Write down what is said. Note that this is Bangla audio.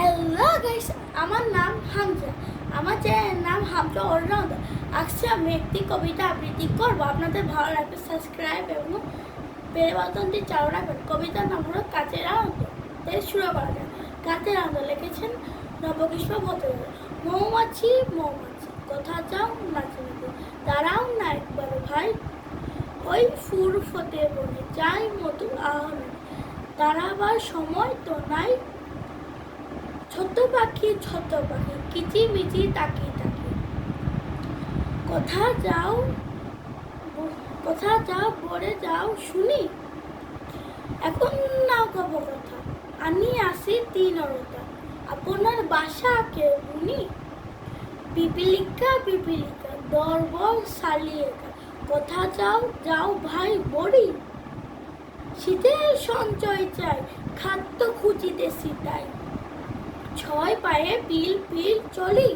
হ্যালো গাইস আমার নাম হামজা। আমার চ্যানেলের নাম হামজা অলরাউন্ডার। আজকে আমি একটি কবিতা আবৃত্তি করব। আপনাদের ভালো লাগবে সাবস্ক্রাইব এবং বেল বাটনটি চালু রাখবেন। কবিতার নাম হলো কাচের আনন্দ। তাই শুরু করা যায় কাচের আনন্দ লিখেছেন নবকৃষ্ণ ভট্টাচার্য। মৌমাছি মৌমাছি, কথা যাও নাচে দাঁড়াও না একবার ভাই। ওই ফুর ফতে বনে যাই মধু আহরণ। দাঁড়াবার সময় তো নাই। ছোট পাখি ছোট পাখি কিচি মিচি তাকি তাকি কোথা যাও কোথা যাও পরে যাও, শুনি। এখন নাও কব কথা। আমি আসি তিন অরতা। আপনার বাসা কে উনি পিপিলিকা পিপিলিকা দর্ব সালিয়েকা কথা যাও যাও ভাই, বড়ি। শীতের সঞ্চয় চাই, খাদ্য খুঁজিতে সীতাই। ছয় পায়ে পিল পিল চলি।